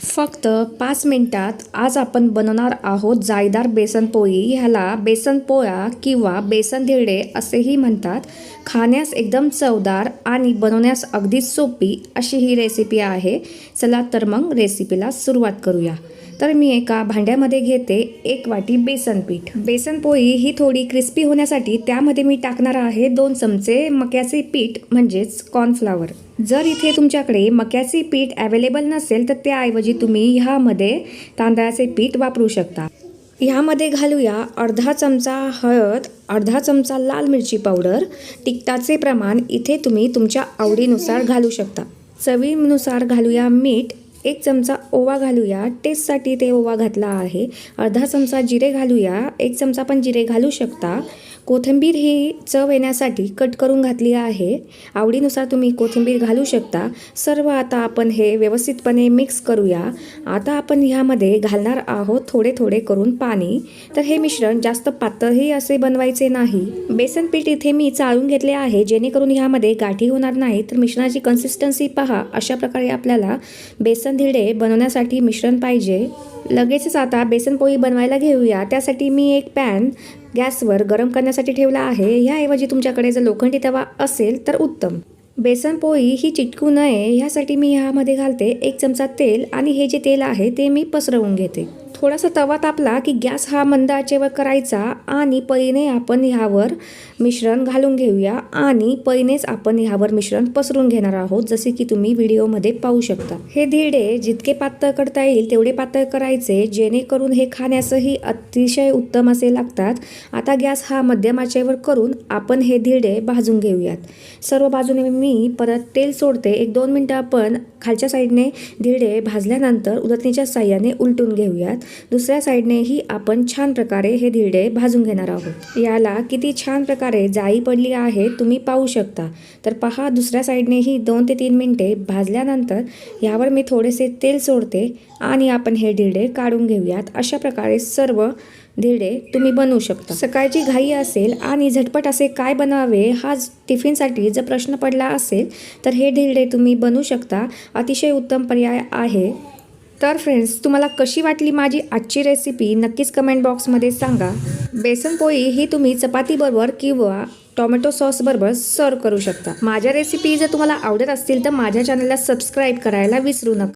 फक्त पाच मिनटात आज आपण बनवणार आहोत जायदार बेसन पोळी. ह्याला बेसन पोळ्या किंवा बेसन धिरडे असेही म्हणतात. खाण्यास एकदम चवदार आणि बनवण्यास अगदी सोपी अशी ही रेसिपी आहे. चला तर मग रेसिपीला सुरुवात करूया. तर मी एका भांड्यामध्ये घेते एक वाटी बेसन पीठ. बेसन पोळी ही थोडी क्रिस्पी होण्यासाठी त्यामध्ये मी टाकणार आहे दोन चमचे मक्याचे पीठ म्हणजेच कॉर्नफ्लावर जर इथे तुमच्याकडे मक्याचे पीठ अवेलेबल नसेल तर त्याऐवजी तुम्ही ह्यामध्ये तांदळाचे पीठ वापरू शकता. ह्यामध्ये घालूया अर्धा चमचा हळद अर्धा चमचा लाल मिरची पावडर. तिखटाचे प्रमाण इथे तुम्ही तुमच्या आवडीनुसार घालू शकता. चवीनुसार घालूया मीठ एक चमचा ओवा घालूया. टेस्टसाठी ते ओवा घातला आहे. अर्धा चमचा जिरे घालूया. एक चमचा पण जिरे घालू शकता. कोथिंबीर ही चव येण्यासाठी कट करून घातली आहे. आवडीनुसार तुम्ही कोथिंबीर घालू शकता. सर्व आता आपण हे व्यवस्थितपणे मिक्स करूया. आता आपण ह्यामध्ये घालणार आहोत थोडे थोडे करून पाणी. तर हे मिश्रण जास्त पातळही असे बनवायचे नाही. बेसन पीठ इथे मी चाळून घेतले आहे. जेणेकरून ह्यामध्ये गाठी होणार नाही तर मिश्रणाची कन्सिस्टन्सी पहा. अशा प्रकारे आपल्याला बेसन धिडे बनवण्यासाठी मिश्रण पाहिजे. लगेचच आता बेसन पोळी बनवायला घेऊया. त्यासाठी मी एक पॅन गॅसवर गरम करण्यासाठी ठेवला आहे. ह्याऐवजी तुमच्याकडे जर लोखंडी तवा असेल तर उत्तम. बेसन पोळी ही चिटकू नये. ह्यासाठी मी ह्यामध्ये घालते एक चमचा तेल आणि हे जे तेल आहे ते मी पसरवून घेते. थोडासा तवा तापला की गॅस हा मंद आचेवर करायचा आणि पहिने आपण ह्यावर मिश्रण घालून घेऊया आणि पहिनेच आपण ह्यावर मिश्रण पसरून घेणार आहोत जसे की तुम्ही व्हिडिओमध्ये पाहू शकता. हे धिरडे जितके पातळ करता येईल तेवढे पातळ करायचे जेणेकरून हे खाण्यासही अतिशय उत्तम असे लागतात. आता गॅस हा मध्यम आचेवर करून आपण हे धिरडे भाजून घेऊयात. सर्व बाजूने मी परत तेल सोडते. एक दोन मिनटं आपण खालच्या साईडने धिरडे भाजल्यानंतर उलटणीच्या साह्याने उलटून घेऊयात. दुसऱ्या साईडनेही आपण छान प्रकारे हे धिरडे भाजून घेणार आहोत. याला किती छान प्रकारे जाळी पडली आहे तुम्ही पाहू शकता. तर पहा दुसऱ्या साईडनेही दोन ते तीन मिनटे भाजल्यानंतर यावर मी थोडेसे तेल सोडते आणि आपण हे धिरडे काढून घेऊयात. अशा प्रकारे सर्व धिरडे तुम्ही बनवू शकता. सकाळची घाई असेल आणि झटपट असे काय बनवावे हा टिफिनसाठी जर प्रश्न पडला असेल तर हे धिरडे तुम्ही बनवू शकता. अतिशय उत्तम पर्याय आहे. तर फ्रेंड्स तुम्हाला कशी वाटली माझी आजची रेसिपी नक्कीच कमेंट बॉक्समध्ये सांगा. बेसन पोळी ही तुम्ही चपातीबरोबर किंवा टोमॅटो सॉसबरोबर सर्व करू शकता. माझ्या रेसिपी जर तुम्हाला आवडत असतील तर माझ्या चॅनलला सबस्क्राईब करायला विसरू नका.